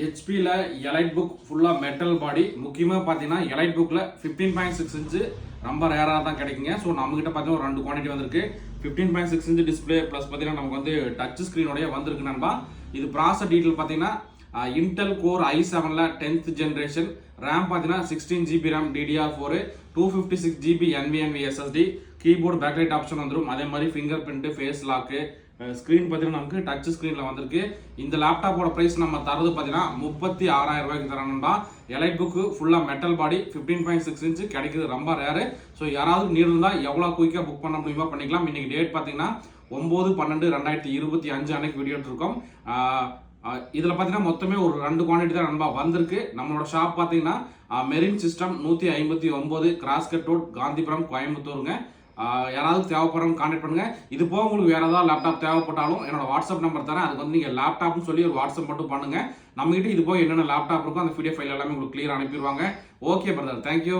ஹெச்பியில் elite book ஃபுல்லாக metal body முக்கியமாக பார்த்தீங்கன்னா எலைட் புக்கில் ஃபிஃப்டீன் பாயிண்ட் சிக்ஸ் இன்ச்சு ரொம்ப ரேராக தான் கிடைக்குங்க. ஸோ நம்மகிட்ட பார்த்தீங்கன்னா ஒரு ரெண்டு குவான்டிட்டி வந்திருக்கு. Fifteen point six inch display plus பார்த்தீங்கன்னா நமக்கு வந்து டச் ஸ்க்ரீனோடய வந்திருக்கு நண்பா. இது ப்ராசர் டீட்டெயில் பார்த்தீங்கன்னா இன்டெல் கோர் ஐ செவனில் டென்த் ஜென்ரேஷன் ரேம் பார்த்தீங்கன்னா sixteen GB RAM DDR four two fifty six GB என்விஎன்வி SSD keyboard backlight option வந்துடும் அதே மாதிரி fingerprint face lock screen பார்த்தீங்கன்னா நமக்கு டச் ஸ்க்ரீனில் வந்திருக்கு. இந்த லேப்டாப்போட ப்ரைஸ் நம்ம தரது பார்த்தீங்கன்னா முப்பத்தி ஆறாயிரம் ரூபாய்க்கு தரணும்டா. எலைட் புக்கு ஃபுல்லாக metal body fifteen point six inch கிடைக்குது. ரொம்ப ரேரு ஸோ யாராவது நீர் இருந்தால் எவ்வளோ குயிக்காக புக் பண்ண முடியுமா பண்ணிக்கலாம். இன்றைக்கி டேட் பார்த்தீங்கன்னா ஒம்பது பன்னெண்டு ரெண்டாயிரத்தி இருபத்தி அஞ்சு அன்னைக்கு வீடியோ இருக்கோம் இதில் பார்த்தீங்கன்னா மொத்தமே ஒரு ரெண்டு குவான்டிட்டி தான் நண்பா வந்திருக்கு. நம்மளோட ஷாப் பார்த்தீங்கன்னா மெரின் சிஸ்டம் நூற்றி ஐம்பத்தி ஒம்பது கிராஸ்கட் ரோட் காந்திபுரம் கோயம்புத்தூருங்க. யாராவது தேவைப்படுறவங்க கான்டாக்ட் பண்ணுங்க. இது போக உங்களுக்கு வேறு ஏதாவது லேப்டாப் தேவைப்பட்டாலும் என்னோட வாட்ஸ்அப் நம்பர் தரேன். அதுக்கு வந்து நீங்கள் லேப்டாப்னு சொல்லி ஒரு வாட்ஸ்அப் மட்டும் பண்ணுங்க. நம்மகிட்ட இது போக என்னென்ன லேப்டாப் இருக்கோ அந்த பிடிஎஃப் ஃபைல் எல்லாமே உங்களுக்கு கிளியர் அனுப்பிடுவாங்க. Okay brother thank you